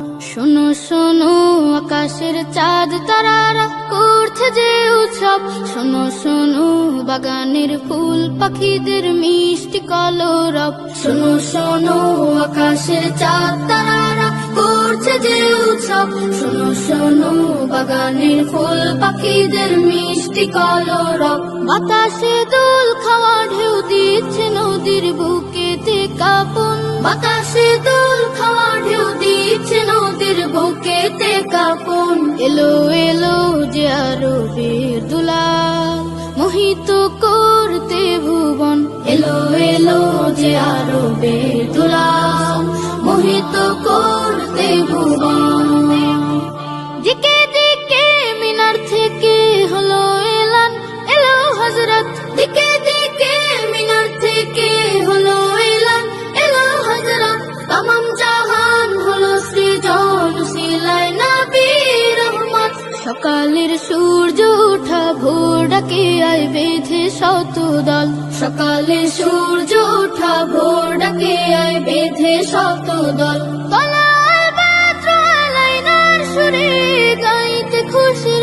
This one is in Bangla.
শোনো শোনো, আকাশের চাঁদ, তারারা করছে যে উৎসব। শোনো শোনো, বাগানের ফুল, পাখিদের মিষ্টি কলরব। শোনো শোনো, আকাশের চাঁদ, তারারা করছে যে উৎসব। শোনো শোনো, বাগানের ফুল, পাখিদের মিষ্টি কলরব। বাতাসে দোল খাওয়া এলো এলো যে আরও বীর দুলাল মোহিত করতে ভুবন। এলো এলো যে আরও বীর দুলাল সকালের সূর্য উঠা ভোর ডাকে আই বেঁধে শত সকালে সূর্য উঠা ভোর ডাকে আই বেঁধে শত কলা সুরে গাইতে খুশি